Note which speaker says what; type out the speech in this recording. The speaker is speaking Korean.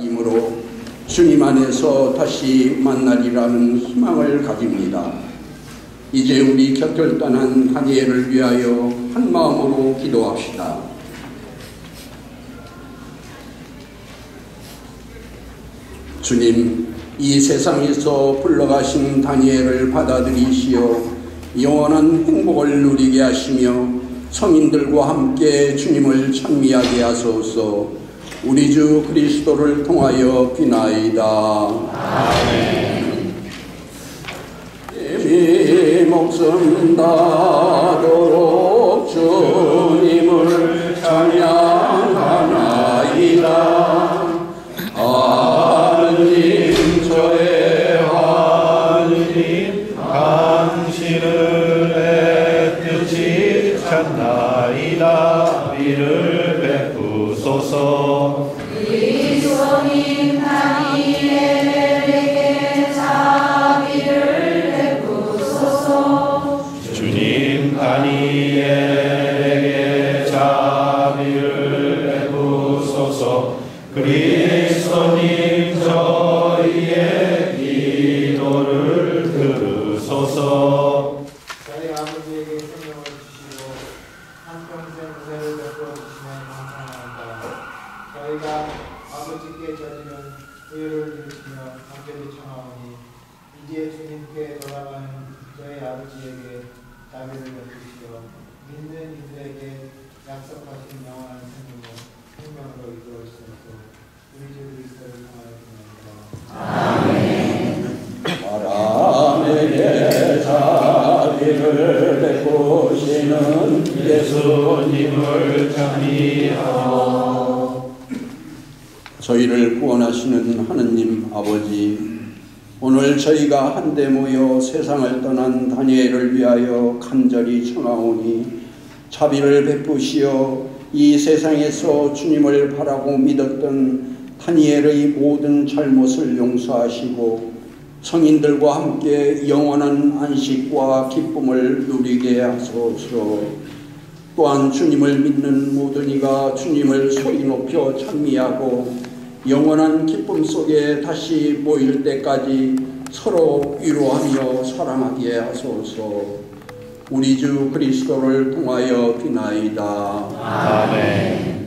Speaker 1: 이므로 주님 안에서 다시 만나리라는 희망을 가집니다. 이제 우리 곁을 떠난 다니엘을 위하여 한 마음으로 기도합시다. 주님, 이 세상에서 불러가신 다니엘을 받아들이시어 영원한 행복을 누리게 하시며 성인들과 함께 주님을 찬미하게 하소서 우리 주 그리스도를 통하여 비나이다. 이 목숨 다도록 주님을 찬양하나이다.
Speaker 2: 찾나이다 이를 베푸소서.
Speaker 3: 그리스도님 다니엘에게 자비를 베푸소서
Speaker 2: 주님 다니엘에게 자비를 베푸소서. 그리스도님 저희의 기도를 들으소서.
Speaker 4: 저희 아버지에게 생명을 주시고 한평생 은혜를 베풀어 감사 저희가 아버지께 저지른 의를 이루시며 감격히 청하오니 이제 주님께 돌아가는 저희 아버지에게 자비를 베푸시어 믿는 이들에게 약속하신 영원한 생명을 생명으로 이끌어 주소서 우리 주 그리스도를 통하여
Speaker 1: 바람에게 자비를 베푸시는
Speaker 2: 예수님을 찬미하오
Speaker 1: 저희를 구원하시는 하느님 아버지 오늘 저희가 한데 모여 세상을 떠난 다니엘을 위하여 간절히 청하오니 자비를 베푸시어 이 세상에서 주님을 바라고 믿었던 다니엘의 모든 잘못을 용서하시고 성인들과 함께 영원한 안식과 기쁨을 누리게 하소서. 또한 주님을 믿는 모든 이가 주님을 소리 높여 찬미하고 영원한 기쁨 속에 다시 모일 때까지 서로 위로하며 사랑하게 하소서. 우리 주 그리스도를 통하여 비나이다. 아멘.